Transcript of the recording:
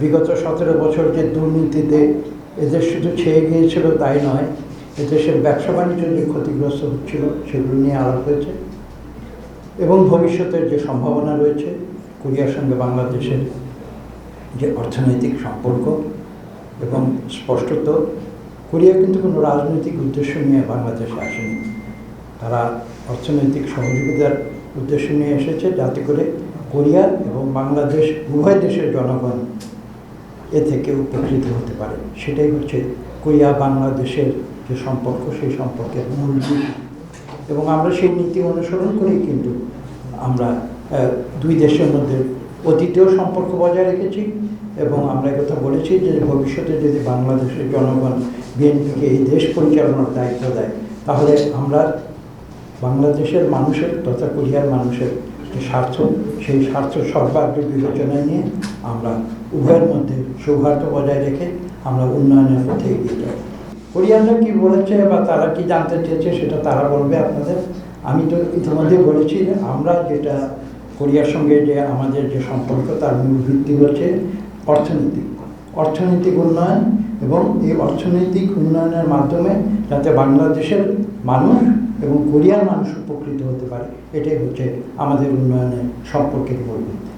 বিগত সতেরো বছর যে দুর্নীতিতে এদেশ শুধু ছেয়ে গিয়েছিল তাই নয়, এদেশের ব্যবসা বাণিজ্য যে ক্ষতিগ্রস্ত হচ্ছিল সেগুলো নিয়ে আলাপ হয়েছে। এবং ভবিষ্যতের যে সম্ভাবনা রয়েছে, কোরিয়ার সঙ্গে বাংলাদেশের যে অর্থনৈতিক সম্পর্ক এবং স্পষ্টত, কোরিয়া কিন্তু কোনো রাজনৈতিক উদ্দেশ্য নিয়ে বাংলাদেশে আসেনি। তারা অর্থনৈতিক সহযোগিতার উদ্দেশ্য নিয়ে এসেছে যাতে করে কোরিয়া এবং বাংলাদেশ উভয় দেশের জনগণ এ থেকে উপকৃত হতে পারে। সেটাই হচ্ছে কোরিয়া বাংলাদেশের যে সম্পর্ক, সেই সম্পর্কের মূল দিক। এবং আমরা সেই নীতি অনুসরণ করেই কিন্তু আমরা দুই দেশের মধ্যে অতীতেও সম্পর্ক বজায় রেখেছি এবং আমরা কথা বলেছি যে ভবিষ্যতে যদি বাংলাদেশের জনগণ বিএনপিকে এই দেশ পরিচালনার দায়িত্ব দেয়, তাহলে আমরা বাংলাদেশের মানুষের তথা কোরিয়ার মানুষের যে স্বার্থ, সেই স্বার্থ সর্বাগ্রে বিবেচনায় নিয়ে আমরা উভয়ের মধ্যে সৌহার্দ্য বজায় রেখে আমরা উন্নয়নের পথে এগিয়ে যাব কোরিয়ানরা কি বলেছে বা তারা কি জানতে চেয়েছে সেটা তারা বলবে আপনাদের। আমি তো ইতিমধ্যে বলেছি যে আমরা যেটা কোরিয়ার সঙ্গে যে আমাদের যে সম্পর্ক, তার মূল ভিত্তি হচ্ছে অর্থনৈতিক অর্থনৈতিক উন্নয়ন এবং এই অর্থনৈতিক উন্নয়নের মাধ্যমে যাতে বাংলাদেশের মানুষ এবং কোরিয়ার মানুষ উপকৃত হতে পারে, এটাই হচ্ছে আমাদের উন্নয়নের সম্পর্কের মূল ভিত্তি।